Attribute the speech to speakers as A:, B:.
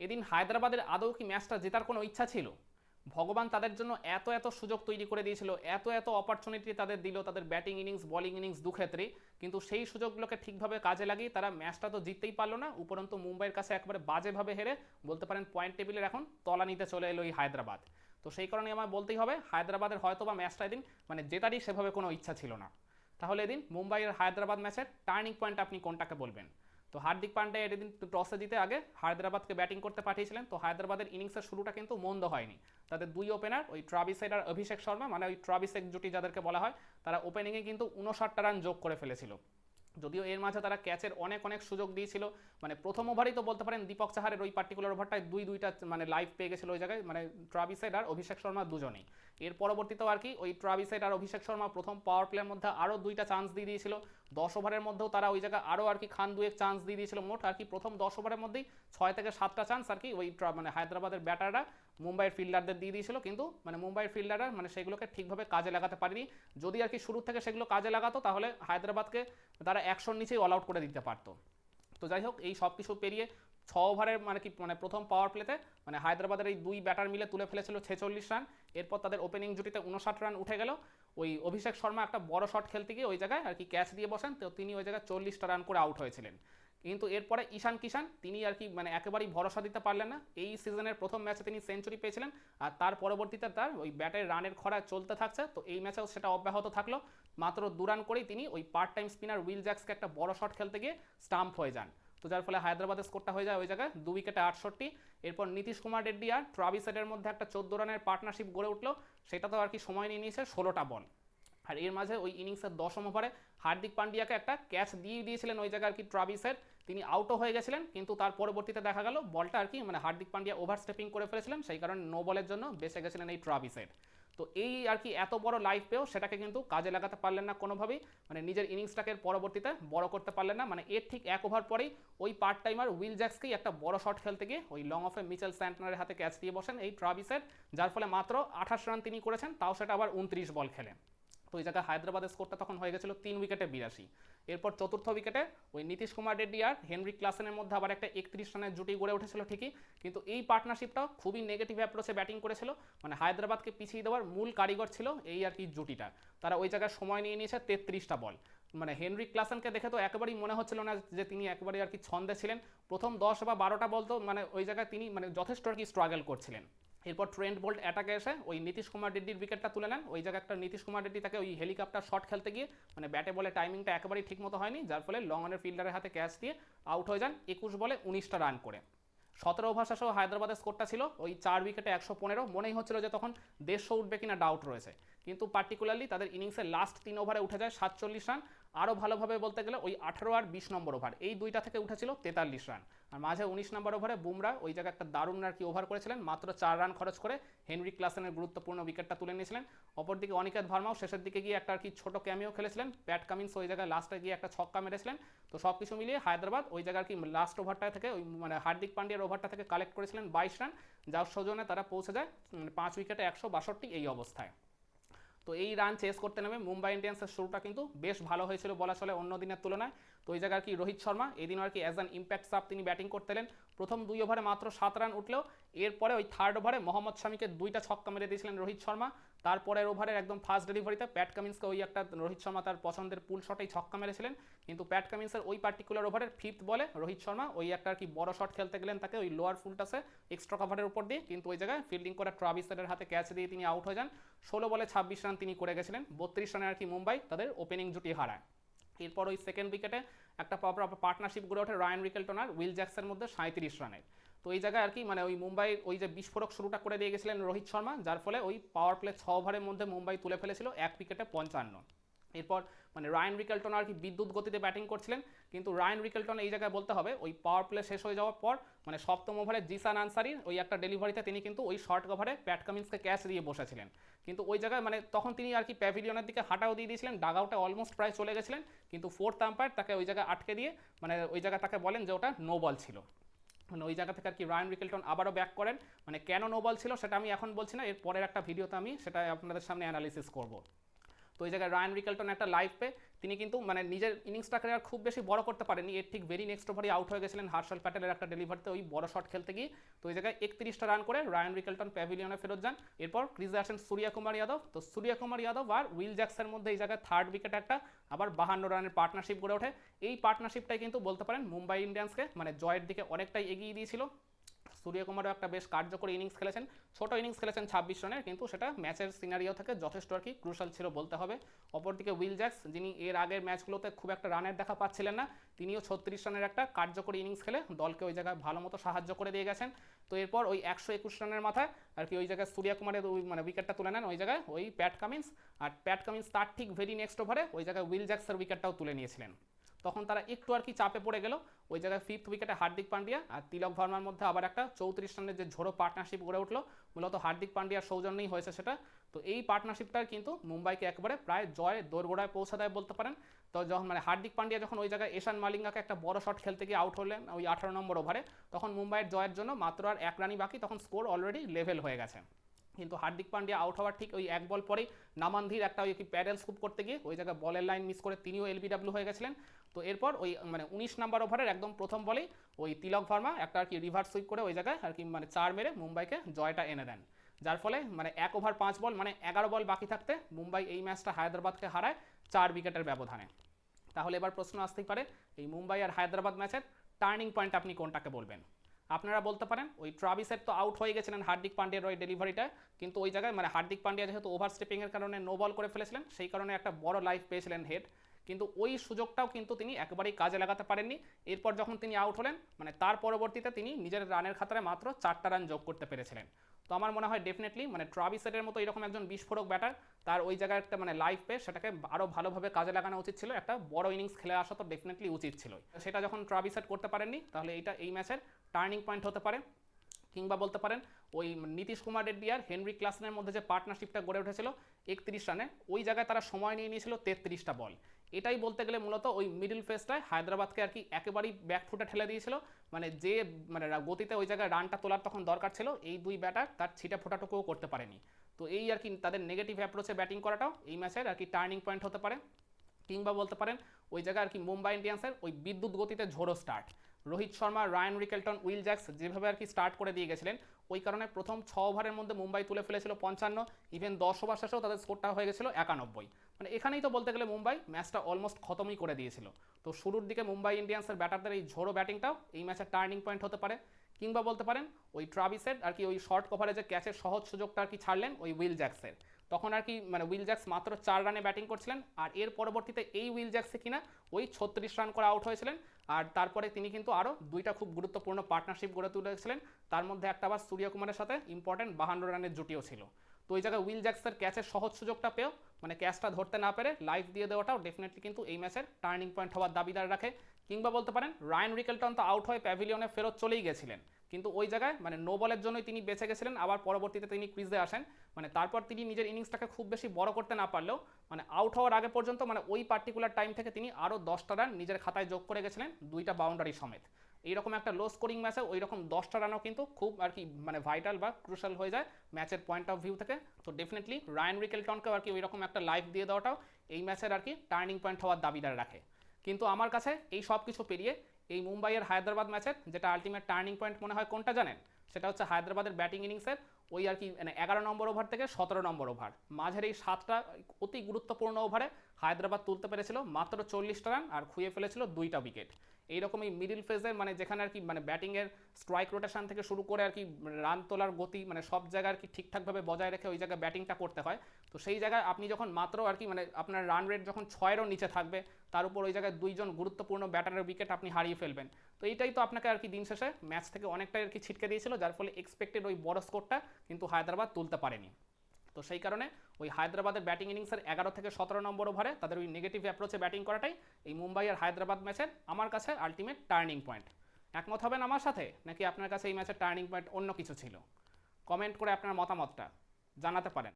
A: এদিন হায়দ্রাবাদের আদৌ কি ম্যাচটা জেতার কোনো ইচ্ছা ছিল? ভগবান তাদের জন্য এত এত সুযোগ তৈরি করে দিয়েছিল, এত এত অপরচুনিটি তাদের দিল, তাদের ব্যাটিং ইনিংস বলিং ইনিংস দু ক্ষেত্রে কিন্তু সেই সুযোগগুলোকে ঠিকভাবে কাজে লাগিয়ে তারা ম্যাচটা তো জিততেই পারল না, উপরন্তু মুম্বাইয়ের কাছে একবারে বাজেভাবে হেরে বলতে পারেন পয়েন্ট টেবিলের এখন তলা নিতে চলে এলো এই হায়দ্রাবাদ। তো সেই কারণে আমার বলতেই হবে, হায়দ্রাবাদের হয়তো বা ম্যাচটা এদিন মানে জেতারই সেভাবে কোনো ইচ্ছা ছিল না। তাহলে এদিন মুম্বাইয়ের হায়দ্রাবাদ ম্যাচের টার্নিং পয়েন্ট আপনি কোনটাকে বলবেন? তো হার্দিক পান্ডে এদিন টসে জিতে আগে হায়দ্রাবাদকে ব্যাটিং করতে পাঠিয়েছিলেন। তো হায়দ্রাবাদের ইনিংসের শুরুটা কিন্তু মন্দ হয়নি। তাদের দুই ওপেনার ওই ট্রাভিসেড আর অভিষেক শর্মা মানে ওই ট্রাভিসেক জুটি যাদেরকে বলা হয়, তারা ওপেনিংয়ে কিন্তু উনষাটটা রান যোগ করে ফেলেছিল। যদিও এর মাঝে তারা ক্যাচের অনেক অনেক সুযোগ দিয়েছিল। মানে প্রথম ওভারই তো বলতে পারেন দীপক চাহারের ওই পার্টিকুলার ওভারটায় দুই, দুইটা মানে লাইভ পেয়ে গেছিল ওই জায়গায়। মানে ট্রাভিসেড আর অভিষেক শর্মা দুজনেই। এর পরবর্তীতেও আর কি ওই ট্রাভিসেড আর অভিষেক শর্মা প্রথম পাওয়ার প্লেয়ার মধ্যে আরও দুইটা চান্স দিয়ে দিয়েছিল। দশ ওভারের মধ্যেও তারা ওই জায়গায় আরও আর কি খান দুয়েক চান্স দিয়ে দিয়েছিল। মোট আর কি প্রথম দশ ওভারের মধ্যেই ছয় থেকে সাতটা চান্স আর কি ওই মানে হায়দ্রাবাদের ব্যাটাররা মুম্বাইয়ের ফিল্ডারদের দিয়ে দিয়েছিল। কিন্তু মানে মুম্বাইয়ের ফিল্ডাররা মানে সেগুলোকে ঠিকভাবে কাজে লাগাতে পারেনি। যদি আর কি শুরু থেকে সেগুলো কাজে লাগাতো, তাহলে হায়দ্রাবাদকে তারা একশোর নিচেই অল আউট করে দিতে পারতো। তো যাই হোক, এই সব কিছু পেরিয়ে ছ ওভারের মানে কি মানে প্রথম পাওয়ার প্লেতে মানে হায়দ্রাবাদের এই দুই ব্যাটার মিলে তুলে ফেলেছিল ছেচল্লিশ রান এরপর তাদের ওপেনিং জুটিতে উনষাট রান উঠে গেল। ওই অভিষেক শর্মা একটা বড় শট খেলতে গিয়ে ওই জায়গায় আর কি ক্যাচ দিয়ে বসেন, তো তিনি ওই জায়গায় চল্লিশটা রান করে আউট হয়েছিলেন। কিন্তু এরপরে ঈশান কিষান তিনি আর কি মানে একেবারেই ভরসা দিতে পারলেন না। এই সিজনের প্রথম ম্যাচে তিনি সেঞ্চুরি পেয়েছিলেন আর তার পরবর্তীতে তার ওই ব্যাটের রানের খরা চলতে থাকছে। তো এই ম্যাচেও সেটা অব্যাহত থাকল। মাত্র দু রান করেই তিনি ওই পার্ট টাইম স্পিনার উইল জ্যাক্সকে একটা বড় শট খেলতে গিয়ে স্টাম্প হয়ে যান। তো যার ফলে হায়দ্রাবাদের স্কোরটা হয়ে যায় ওই জায়গায় দু উইকেটে আটষট্টি। এরপর নীতিশ কুমার রেড্ডি আর ট্রাভিসেটের মধ্যে একটা চোদ্দ রানের পার্টনারশিপ গড়ে উঠল। সেটা তো আর কি সময় নিয়ে নিয়েছে ষোলোটা বল আর এর মাঝে ওই ইনিংসের দশম ওভারে হার্দিক পান্ডিয়াকে একটা ক্যাচ দিয়ে দিয়েছিলেন ওই জায়গায় আর কি ট্রাভিসের তিনি আউটও হয়ে গেছিলেন, কিন্তু তার পরবর্তীতে দেখা গেল বলটা আর কি মানে হার্দিক পান্ডিয়া ওভার স্টেপিং করে ফেলেছিলেন, সেই কারণে নো বলের জন্য বেঁচে গেছিলেন এই ট্রাভিসের তো এই আর কি এত বড় লাইফ পেয়েও সেটাকে কিন্তু কাজে লাগাতে পারলেন না কোনোভাবেই মানে নিজের ইনিংসটাকে পরবর্তীতে বড় করতে পারলেন না। মানে এর ঠিক এক ওভার পরেই ওই পার্ট টাইমার উইল জ্যাক্সকেই একটা বড় শট খেলতে গিয়ে ওই লং অফে মিচেল স্যান্টনারের হাতে ক্যাচ দিয়ে বসেন এই ট্রাভিসের যার ফলে মাত্র আঠাশ রান তিনি করেছেন, তাও সেটা আবার উনত্রিশ বল খেলেন তো ওই জায়গায় হায়দ্রাবাদের স্কোরটা তখন হয়ে গেছিল তিন উইকেটে বিরাশি। এরপর চতুর্থ উইকেটে ওই নীতিশ কুমার রেড্ডি আর হেনরি ক্লাসেনের মধ্যে আবার একটা একত্রিশ রানের জুটি গড়ে উঠেছিল ঠিকই, কিন্তু এই পার্টনারশিপটাও খুবই নেগেটিভ অ্যাপ্রোচে ব্যাটিং করেছিল। মানে হায়দ্রাবাদকে পিছিয়ে দেওয়ার মূল কারিগর ছিল এই আর কি জুটিটা। তারা ওই জায়গায় সময় নিয়ে নিয়েছে তেত্রিশটা বল। মানে হেনরি ক্লাসেনকে দেখে তো একেবারেই মনে হচ্ছিল না যে তিনি একেবারেই আর কি ছন্দে ছিলেন। প্রথম দশ বা বারোটা বল তো মানে ওই জায়গায় তিনি মানে যথেষ্ট আর কি স্ট্রাগল করছিলেন। এরপর ট্রেন্ট বোল্ট অ্যাটাকে এসে ওই নীতিশ কুমার রেড্ডির উইকেটটা তুলে নেন। ওই জায়গায় একটা নীতিশ কুমার রেড্ডি তাকে ওই হেলিকপ্টার শট খেলতে গিয়ে মানে ব্যাটে বলে টাইমিংটা একেবারেই ঠিকমতো হয়নি, যার ফলে লং অনের ফিল্ডারের হাতে ক্যাচ দিয়ে আউট হয়ে যান একুশ বলে উনিশটা রান করে। সতেরো ওভার শেষেও হায়দ্রাবাদের স্কোরটা ছিল ওই চার উইকেটে একশো পনেরো। মনেই হচ্ছিল যে তখন দেড়শো উঠবে কিনা ডাউট রয়েছে। কিন্তু পার্টিকুলারলি তাদের ইনিংসের লাস্ট তিন ওভারে উঠে যায় সাতচল্লিশ রান। আরও ভালোভাবে বলতে গেলে ওই আঠারো আর বিশ নম্বর ওভার এই দুইটা থেকে উঠেছিল তেতাল্লিশ রান। আর মাঝে উনিশ নম্বর ওভারে বুমরা ওই জায়গায় একটা দারুণ আর কি ওভার করেছিলেন, মাত্র চার রান খরচ করে হেনরি ক্লাসেনের গুরুত্বপূর্ণ উইকেটটা তুলে নিয়েছিলেন। অপরদিকে অনিকেত ভার্মাও শেষের দিকে গিয়ে একটা আর কি ছোট ক্যামিও খেলেছিলেন, প্যাট কামিন্স ওই জায়গায় লাস্টে গিয়ে একটা ছক্কা মেরেছিলেন। তো সব কিছু মিলিয়ে হায়দ্রাবাদ ওই জায়গার কি লাস্ট ওভারটা থেকে ওই মানে হার্দিক পান্ডিয়ার ওভারটা থেকে কালেক্ট করেছিলেন বাইশ রান, যার সৌজন্যে তারা পৌঁছে যায় পাঁচ উইকেটে একশো বাষট্টি এই অবস্থায়। তো এই রান চেস করতে নেমে মুম্বাই ইন্ডিয়ান্সের শুরুটা কিন্তু বেশ ভালো হয়েছিল বলা চলে অন্য দিনের তুলনায়। তো ওই জায়গায় কি রোহিত শর্মা এদিন আর কি অ্যাজ অ্যান ইম্প্যাক্ট সাপ তিনি ব্যাটিং করতেলেন প্রথম দুই ওভারে মাত্র সাত রান উঠলেও, এরপরে ওই থার্ড ওভারে মোহাম্মদ শামিকে দুইটা ছক্কা মেরে দিয়েছিলেন রোহিত শর্মা। তারপরের ওভারের একদম ফার্স্ট ডেলিভারিতে প্যাট কামিন্সকে ওই একটা রোহিত শর্মা তার পছন্দের পুল শটেই ছক্কা মেরেছিলেন। কিন্তু প্যাট কামিন্সের ওই পার্টিকুলার ওভারের ফিফথ বলে রোহিত শর্মা ওই একটা আর কি বড় শট খেলতে গেলেন তাকে ওই লোয়ার ফুলটাসে এক্সট্রা কভারের উপর দিয়ে, কিন্তু ওই জায়গায় ফিল্ডিং করে ট্রাভিসের হাতে ক্যাচ দিয়ে তিনি আউট হয়ে যান। ষোলো বলে ছাব্বিশ রান তিনি করে গেছিলেন। বত্রিশ রানে আর কি মুম্বাই তাদের ওপেনিং জুটি হারায়। এরপর ওই সেকেন্ড উইকেটে একটা পার্টনারশিপ গড়ে ওঠে রায়ন রিকেলটন আর উইল জ্যাক্সের মধ্যে সাঁত্রিশ রানের তো এই জায়গায় আর কি মানে ওই মুম্বাই, ওই যে বিস্ফোরক শুরুটা করে দিয়ে গেছিলেন রোহিত শর্মা, যার ফলে ওই পাওয়ার প্লে ছ ওভারের মধ্যে মুম্বাই তুলে ফেলেছিল এক উইকেটে পঞ্চান্ন। এরপর মানে রায়ন রিকেলটন আর কি বিদ্যুৎ গতিতে ব্যাটিং করছিলেন, কিন্তু রায়ন রিকেলটন এই জায়গায় বলতে হবে, ওই পাওয়ার প্লে শেষ হয়ে যাওয়ার পর মানে সপ্তম ওভারে জিসান আনসারির ওই একটা ডেলিভারিতে তিনি কিন্তু ওই শর্ট কভারে প্যাট কামিন্সকে ক্যাচ দিয়ে বসেছিলেন। কিন্তু ওই জায়গায় মানে তখন তিনি আর কি প্যাভিলিয়নের দিকে হাঁটাও দিয়ে দিয়েছিলেন ডাগ আউটে অলমোস্ট প্রায় চলে গেছিলেন, কিন্তু ফোর্থ আম্পায়ার তাকে ওই জায়গায় আটকে দিয়ে মানে ওই জায়গায় তাকে বলেন যে ওটা নো বল ছিল। মানে ওই জায়গা থেকে আর কি রায়ন রিকেলটন আবারও ব্যাক করেন। মানে কেন নোবল ছিল সেটা আমি এখন বলছি না, এর পরের একটা ভিডিওতে আমি সেটা আপনাদের সামনে অ্যানালিসিস করব। তো ওই জায়গায় রায়ন রিকেলটন একটা লাইভ পে তিনি কিন্তু মানে নিজের ইনিংসটাকে আর খুব বেশি বড় করতে পারেনি এর ঠিক ভেরি নেক্সট ওভারই আউট হয়ে গেছিলেন হার্ষল প্যাটেলের একটা ডেলিভারিতে ওই বড় শট খেলতে গিয়ে। তো ওই জায়গায় একত্রিশটা রান করে রায়ান রিকেলটন প্যাভিলিয়নে ফেরত যান। এরপর ক্রিজে আসেন সূর্য কুমার যাদব। তো সূর্য কুমার যাদব আর উইল জ্যাক্সের মধ্যে এই জায়গায় থার্ড উইকেট একটা, আবার বাহান্ন রানের পার্টনারশিপ গড়ে ওঠে। এই পার্টনারশিপটাই কিন্তু বলতে পারেন মুম্বাই ইন্ডিয়ান্সকে মানে জয়ের দিকে অনেকটাই এগিয়ে দিয়েছিল। সূর্যকুমারও একটা বেশ কার্যকরী ইনিংস খেলেছেন। ছোট ইনিংস খেলেছেন ছাব্বিশ রানের, কিন্তু সেটা ম্যাচের সিনারিও থেকে যথেষ্ট আর কি ক্রুশাল ছিল বলতে হবে। অপরদিকে উইল জ্যাক্স, যিনি এর আগের ম্যাচগুলোতে খুব একটা রানের দেখা পাচ্ছিলেন না, তিনিও ছত্রিশ রানের একটা কার্যকরী ইনিংস খেলে দলকে ওই জায়গায় ভালো মতো সাহায্য করে দিয়ে গেছেন। তো এরপর ওই একশো একুশ রানের মাথায় আর কি ওই জায়গায় সূর্যকুমারের ওই মানে উইকেটটা তুলে নেন, ওই জায়গায় ওই প্যাট কামিন্স। আর প্যাট কামিন্স তার ঠিক ভেরি নেক্সট ওভারে ওই জায়গায় উইল জ্যাক্সের উইকেটটাও তুলে নিয়েছিলেন। তখন তারা একটু আর কি চাপে পড়ে গেল। ওই জায়গায় ফিফথ উইকেটে হার্দিক পান্ডিয়া আর তিলক ভার্মার মধ্যে আবার একটা চৌত্রিশ রানের যে ঝোড়ো পার্টনারশিপ গড়ে উঠল, মূলত হার্দিক পান্ডিয়ার সৌজন্যই হয়েছে সেটা। তো এই পার্টনারশিপটার কিন্তু মুম্বাইকে একবারে প্রায় জয় দোরগোড়ায় পৌঁছে দেয় বলতে পারেন। তো যখন মানে হার্দিক পান্ডিয়া যখন ওই জায়গায় এশান মালিঙ্গাকে একটা বড় শট খেলতে গিয়ে আউট হলেন ওই আঠারো নম্বর ওভারে তখন মুম্বাইয়ের জয়ের জন্য মাত্র আর এক রানই বাকি, তখন স্কোর অলরেডি লেভেল হয়ে গেছে। কিন্তু হার্দিক পান্ডিয়া আউট হওয়ার ঠিক ওই এক বল পরেই নামানধির একটা ওই প্যাডেল স্কুপ করতে গিয়ে ওই জায়গায় বলের লাইন মিস করে তিনিও এলবিডাব্লিউ হয়ে গেছিলেন। তো এরপর ওই মানে উনিশ নাম্বার ওভারের একদম প্রথম বলেই ওই তিলক ভার্মা একটা আর কি রিভার্স সুইপ করে ওই জায়গায় আর কি মানে চার মেরে মুম্বাইকে জয়টা এনে দেন। যার ফলে মানে এক ওভার পাঁচ বল মানে এগারো বল বাকি থাকতে মুম্বাই এই ম্যাচটা হায়দ্রাবাদকে হারায় চার উইকেটের ব্যবধানে। তাহলে এবার প্রশ্ন আসতেই পারে, এই মুম্বাই আর হায়দ্রাবাদ ম্যাচের টার্নিং পয়েন্ট আপনি কোনটাকে বলবেন? আপনারা বলতে পারেন, ওই ট্রাভিসের তো আউট হয়ে গেছিলেন হার্দিক পান্ডিয়ার ওই ডেলিভারিটা কিন্তু ওই জায়গায় মানে হার্দিক পান্ডিয়া যেহেতু ওভার স্টেপিংয়ের কারণে নো বল করে ফেলেছিলেন, সেই কারণে একটা বড় লাইফ পেয়েছিলেন হেড কিন্তু ওই সুযোগটাও কিন্তু তিনি একেবারেই কাজে লাগাতে পারেননি। এরপর যখন তিনি আউট হলেন মানে তার পরবর্তীতে তিনি নিজের রানের খাতায় মাত্র চারটা রান যোগ করতে পেরেছিলেন। তো আমার মনে হয় ডেফিনেটলি মানে ট্রাভিসেটের মতো এরকম একজন বিস্ফোরক ব্যাটার তার ওই জায়গায় একটা মানে লাইফ পেয়ে সেটাকে আরও ভালোভাবে কাজে লাগানো উচিত ছিল। একটা বড় ইনিংস খেলে আসা তো ডেফিনেটলি উচিত ছিল সেটা যখন ট্রাভিসেট করতে পারেননি, তাহলে এইটা এই ম্যাচের টার্নিং পয়েন্ট হতে পারে, কিংবা বলতে পারেন ওই নীতিশ কুমার রেড্ডি আর হেনরি ক্লাসনের মধ্যে যে পার্টনারশিপটা গড়ে উঠেছিল, একত্রিশ রানে, ওই জায়গায় তারা সময় নিয়ে নিয়েছিল তেত্রিশটা বল। এটাই বলতে গেলে মূলত ওই মিডল ফেসটায় হায়দ্রাবাদকে আর কি একেবারেই ব্যাকফুটে ঠেলে দিয়েছিল। মানে যে মানে গতিতে ওই জায়গায় রানটা তোলার তখন দরকার ছিল, এই দুই ব্যাটার তার ছিটা ফোটাটুকুও করতে পারেনি। তো এই আর কি তাদের নেগেটিভ অ্যাপ্রোচে ব্যাটিং করাটাও এই ম্যাচের আর কি টার্নিং পয়েন্ট হতে পারে, কিংবা বলতে পারেন ওই জায়গায় আর কি মুম্বাই ইন্ডিয়ান্সের ওই বিদ্যুৎ গতিতে ঝোড়ো start Rohit Sharma, Ryan Rickelton, Will Jacks যেভাবে আর কি স্টার্ট করে দিয়ে গেছিলেন, ওই কারণে প্রথম ছ ওভারের মধ্যে মুম্বাই তুলে ফেলেছিল পঞ্চান্ন ইভেন দশ ওভার শেষেও তাদের স্কোরটা হয়ে গেছিল একানব্বই। মানে এখানেই তো বলতে গেলে মুম্বাই ম্যাচটা অলমোস্ট খতমই করে দিয়েছিল। তো শুরুর দিকে মুম্বাই ইন্ডিয়ান্সের ব্যাটারদের এই ঝোড়ো ব্যাটিংটাও এই ম্যাচের টার্নিং পয়েন্ট হতে পারে। কিংবা বলতে পারেন, ওই ট্রাভিসের আর কি ওই শর্ট কভারেজে ক্যাচের সহজ সুযোগটা আর কি ছাড়লেন ওই উইল জ্যাক্সের। তখন আর কি মানে উইল জ্যাক্স মাত্র চার রানে ব্যাটিং করছিলেন, আর এর পরবর্তীতে এই উইল জ্যাক্সে কিনা ওই ছত্রিশ রান করে আউট হয়েছিলেন। আর তারপরে তিনি কিন্তু আরও দুইটা খুব গুরুত্বপূর্ণ পার্টনারশিপ গড়ে তুলেছিলেন। তার মধ্যে একটা আবার সূর্যকুমারের সাথে ইম্পর্টেন্ট বাহান্ন রানের জুটিও ছিল। তো ওই জায়গায় উইল জ্যাক্সের ক্যাচের সহজ সুযোগটা পেয়েও মানে ক্যাচটা ধরতে না পেরে লাইফ দিয়ে দেওয়াটাও ডেফিনেটলি কিন্তু এই ম্যাচের টার্নিং পয়েন্ট হওয়ার দাবিদার রাখে। কিংবা বলতে পারেন রায়ান রিকেলটন তো আউট হয়ে প্যাভিলিয়নে ফেরত চলেই গেছিলেন। কিন্তু ওই জায়গায় মানে নো বলের জন্যই তিনি বেঁচে গেছিলেন, আবার পরবর্তীতে তিনি ক্রিজে আসেন। মানে তারপর তিনি নিজের ইনিংসটাকে খুব বেশি বড় করতে না পারলেও মানে আউট হওয়ার আগে পর্যন্ত মানে ওই পার্টিকুলার টাইম থেকে তিনি আরও দশটা রান নিজের খাতায় যোগ করে গেছিলেন, দুইটা বাউন্ডারি সমেত। এইরকম একটা লো স্কোরিং ম্যাচে ওই রকম দশটা রানও কিন্তু খুব আর কি মানে ভাইটাল বা ক্রুশাল হয়ে যায় ম্যাচের পয়েন্ট অফ ভিউ থেকে। তো ডেফিনেটলি রায়ান রিকেলটনকেও আর কি ওই রকম একটা লাইফ দিয়ে দেওয়াটাও এই ম্যাচের আর কি টার্নিং পয়েন্ট হওয়ার দাবিদার রাখে। কিন্তু আমার কাছে এই সব কিছু পেরিয়ে এই মুম্বাইয়ের হায়দ্রাবাদ ম্যাচের যেটা আলটিমেট টার্নিং পয়েন্ট মনে হয় কোনটা জানেন? সেটা হচ্ছে হায়দ্রাবাদের ব্যাটিং ইনিংসের ওই আর কি মানে এগারো নম্বর ওভার থেকে সতেরো নম্বর ওভার মাঝের এই সাতটা অতি গুরুত্বপূর্ণ ওভারে হায়দ্রাবাদ তুলতে পেরেছিল মাত্র চল্লিশটা রান আর খুঁয়ে ফেলেছিল দুইটা উইকেট এইরকম এই মিডিল ফেজের মানে যেখানে আর কি মানে ব্যাটিংয়ের স্ট্রাইক রোটেশন থেকে শুরু করে আর কি রান তোলার গতি মানে সব জায়গায় আর কি ঠিকঠাকভাবে বজায় রেখে ওই জায়গায় ব্যাটিংটা করতে হয়। তো সেই জায়গায় আপনি যখন মাত্র আর কি মানে আপনার রান রেট যখন ছয়েরও নিচে থাকবে, তার উপর ওই জায়গায় দুইজন গুরুত্বপূর্ণ ব্যাটারের উইকেট আপনি হারিয়ে ফেলবেন। তো এইটাই তো আপনাকে আর কি দিন শেষে ম্যাচ থেকে অনেকটাই আর কি ছিটকে দিয়েছিল, যার ফলে এক্সপেক্টেড ওই বড় স্কোরটা কিন্তু হায়দ্রাবাদ তুলতে পারেনি। তো সেই কারণে ওই হায়দ্রাবাদের ব্যাটিং ইনিংসের এগারো থেকে সতেরো নম্বর ওভারে তাদের ওই নেগেটিভ অ্যাপ্রোচে ব্যাটিং করাটাই এই মুম্বাই আর হায়দ্রাবাদ ম্যাচের আমার কাছে আলটিমেট টার্নিং পয়েন্ট একমত হবেন আমার সাথে, নাকি আপনার কাছে এই ম্যাচের টার্নিং পয়েন্ট অন্য কিছু ছিল? কমেন্ট করে আপনার মতামতটা জানাতে পারেন।